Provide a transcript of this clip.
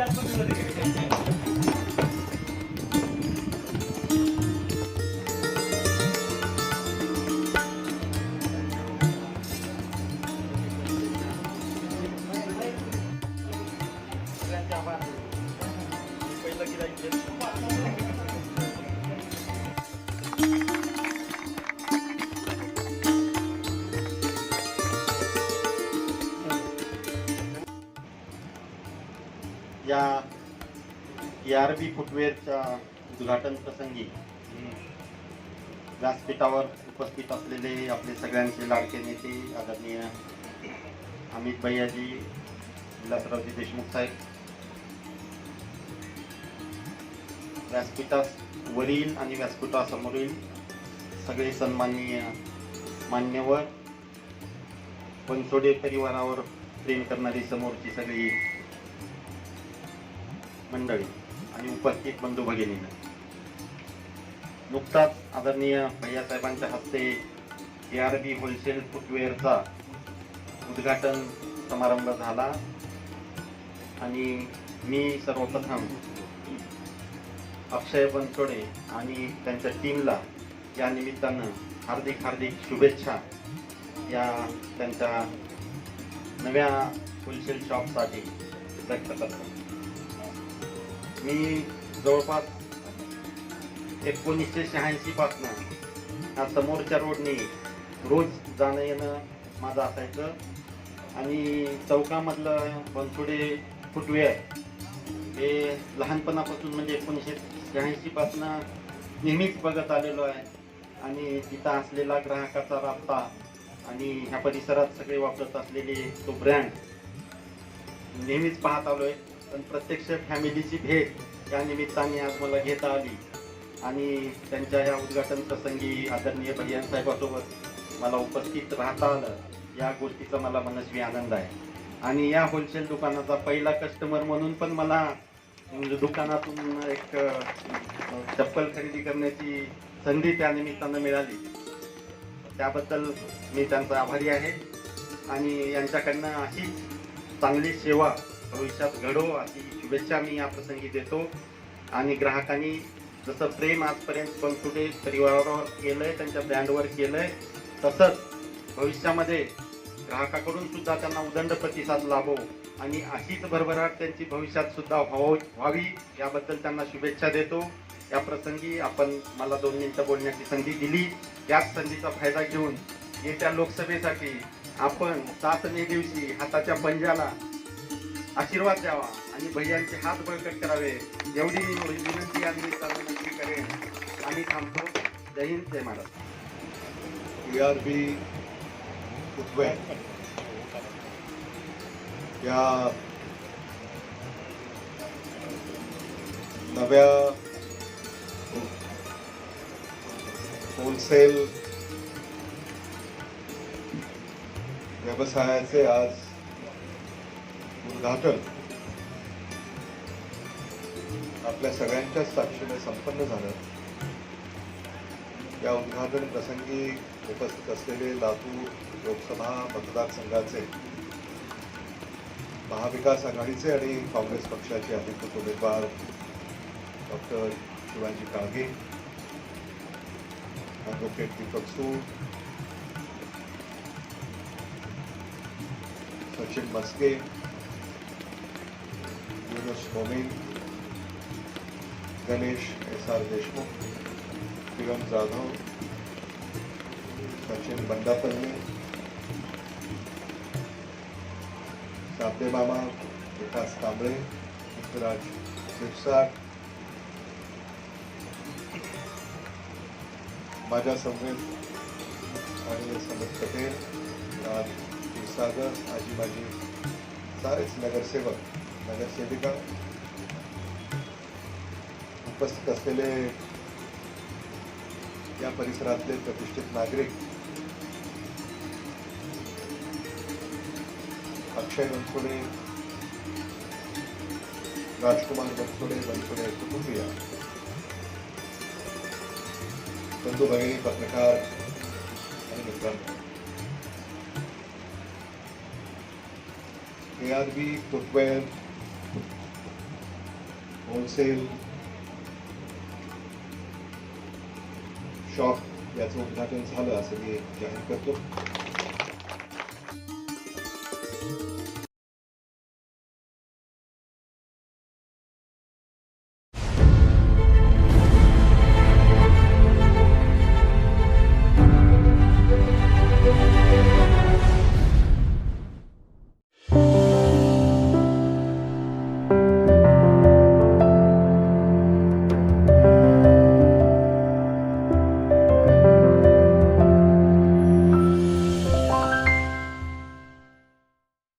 जाते हैं। या ए आर बी फुटवेअरच्या उद्घाटन प्रसंगी व्यासपीठावर उपस्थित असलेले आपले सगळ्यांचे लाडके नेते आदरणीय अमित भैयाजी विलासरावजी देशमुख साहेब व्यासपीठावरील आणि व्यासपीठासमोरील सगळे सन्माननीय मान्यवर पंचोडे परिवारावर प्रेम करणारी समोरची सगळी मंडळी आणि उपस्थित बंधू भगिनींना. नुकताच आदरणीय भैयासाहेबांच्या हस्ते ए आर बी होलसेल फुटवेअरचा उद्घाटन समारंभ झाला आणि मी सर्वप्रथम अक्षय बनसोडे आणि त्यांच्या टीमला या निमित्तानं हार्दिक हार्दिक शुभेच्छा या त्यांच्या नव्या होलसेल शॉपसाठी व्यक्त करतो. मी जवळपास एकोणीसशे शहाऐंशीपासनं हा ह्या समोरच्या रोडने रोज जाणं येणं माझं असायचं. आणि चौकामधलं बनसोडे फुटवेअर हे लहानपणापासून म्हणजे एकोणीसशे शहाऐंशीपासून नेहमीच बघत आलेलो आहे. आणि तिथं असलेला ग्राहकाचा राबता आणि ह्या परिसरात सगळे वापरत असलेले तो ब्रँड नेहमीच पाहत आलो आहे पण प्रत्यक्ष फॅमिलीची भेट या निमित्ताने आज मला घेता आली. आणि त्यांच्या या उद्घाटन प्रसंगी आदरणीय भैया साहेबासोबत मला उपस्थित राहता आलं. या गोष्टीचा मला मनस्वी आनंद आहे. आणि या होलसेल दुकानाचा पहिला कस्टमर म्हणून पण मला म्हणजे दुकानातून एक चप्पल खरेदी करण्याची संधी त्या निमित्तानं मिळाली. त्याबद्दल मी त्यांचा आभारी आहे. आणि यांच्याकडनं अशीच चांगली सेवा भविष्यात घडो अशी शुभेच्छा मी या प्रसंगी देतो. आणि ग्राहकांनी जसं प्रेम आजपर्यंत पंकुटे परिवारावर केलंय त्यांच्या ब्रँडवर केलंय तसंच भविष्यामध्ये ग्राहकाकडून सुद्धा त्यांना उदंड प्रतिसाद लाभो. आणि अशीच भरभराट त्यांची भविष्यात सुद्धा व्हावो व्हावी याबद्दल त्यांना शुभेच्छा देतो. या प्रसंगी आपण मला दोन मिनटं बोलण्याची संधी दिली. याच संधीचा फायदा घेऊन येत्या लोकसभेसाठी आपण सात मे दिवशी हाताच्या पंजाला आशीर्वाद द्यावा आणि भैयांचे हात बळकट करावे. एवढी मी विनंती या निमित्तानं नक्की करेन. आणि थांबतो. जय हिंद जय महाराज. ए आर बी फुटवेअर या नव्या होलसेल व्यवसायाचे आज उद्घाटन आपल्या सगळ्यांच्याच साक्षीने संपन्न झालं. या उद्घाटन प्रसंगी उपस्थित असलेले लातूर लोकसभा मतदारसंघाचे महाविकास आघाडीचे आणि काँग्रेस पक्षाचे अधिकृत उमेदवार doctor Shivaji Kalge advocate Deepak Sul Sachin Maske Momin Ganesh, S R Deshmukh Kiran Jadhav, Sachin Bandapalle Sabde मामा, विकास कांबळे, पृथ्वीराज शिरसाट माझ्या समवेत आणि समज पटेल राज क्षीरसागर, आजी सारेच नगरसेवक. नगरसेविका उपस्थित असलेले या परिसरातले प्रतिष्ठित नागरिक अक्षय बनसोडे राजकुमार बनसोडे बनसोडे कुटुंबीय बंधू भगिनी पत्रकार आणि मित्रांनो A R B footwear wholesale shop याचं उद्घाटन झालं असं मी जाहीर करतो